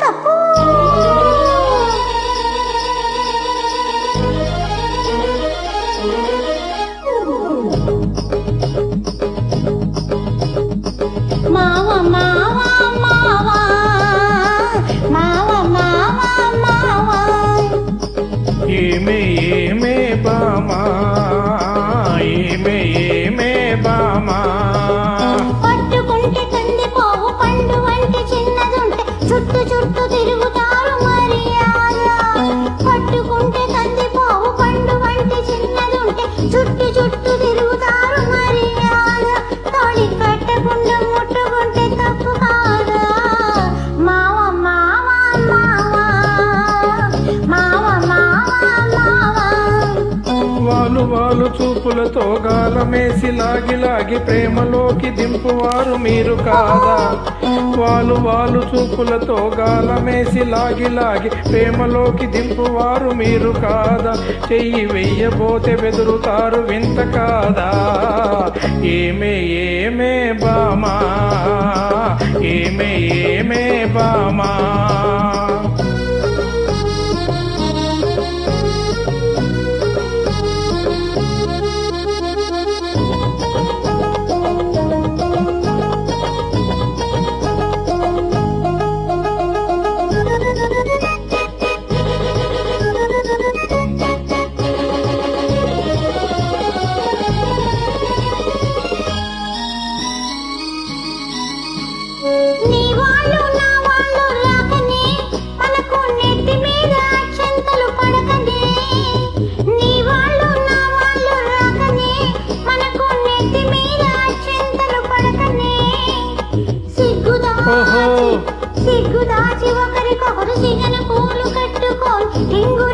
తప్పు. తప్పు మావ మావ. ఏమే ఏమే బామా ちょっと出る వాళ్ళు గాలమేసి లాగి లాగి ప్రేమలోకి దింపువారు మీరు కాదా? వాలు వాలు చూపులతో గాలమేసి లాగి లాగి ప్రేమలోకి దింపువారు మీరు కాదా? చెయ్యి వెయ్యబోతే బెదురుతారు వింత కాదా? ఏమే ఏమే బామా? ఏమే ఏమే బామా? సిగ్గుదాచి ఒకరికొకరు సిగన పూలు కట్టుకొని రింగు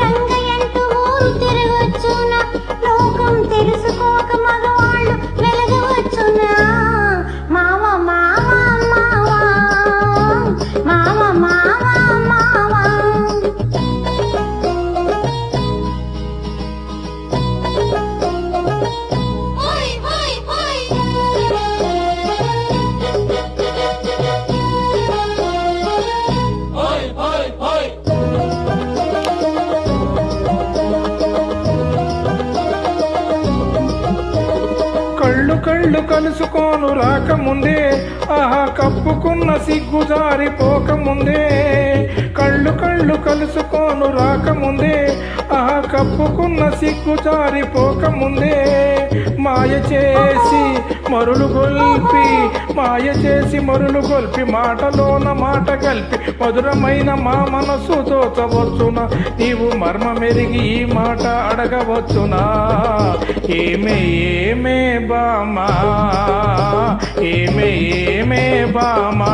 తెలుసుకోను కలుసుకోను రాకముందే ఆహా కప్పుకున్న సిగ్గు జారిపోకముందే కళ్ళు కళ్ళు కలుసుకోను రాకముందే ఆహా కప్పుకున్న సిగ్గు జారిపోకముందే మాయ చేసి మరులు గొల్పి మాయ చేసి మరులు గొల్పి మాటలోన మాట కలిపి మధురమైన మా మనసు దోచవచ్చున నీవు మర్మమెరిగి ఈ మాట అడగవచ్చునా? ఏమే ఏమే బామా? ఏమే ఏమే బామా?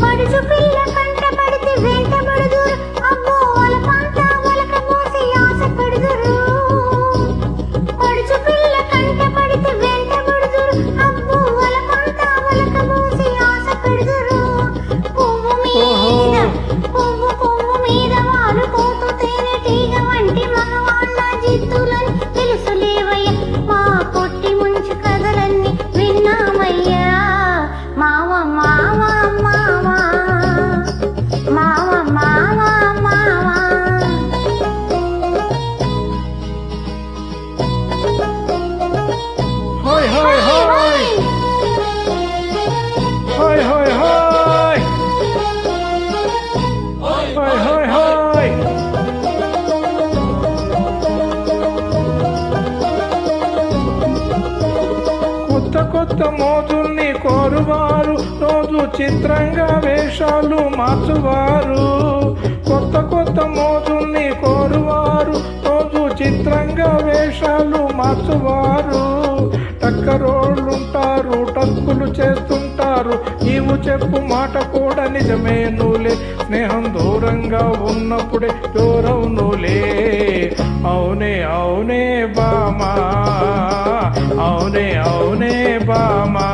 పడుచు పిల్లపై కొత్త కొత్త మోజుల్ని కోరువారు. రోజు చిత్రంగా వేషాలు మార్చువారు. కొత్త కొత్త మోజుల్ని కోరువారు. రోజు చిత్రంగా వేషాలు మార్చువారు. టక్కరోళ్ళుంటారు టక్కులు చేస్తుంటారు. అంటారు. నీవు చెప్పు మాట కూడా నిజమే నూలే. స్నేహం దూరంగా ఉన్నప్పుడే దూరవునులే అవునే అవునే బామా. అవునే అవునే బామా.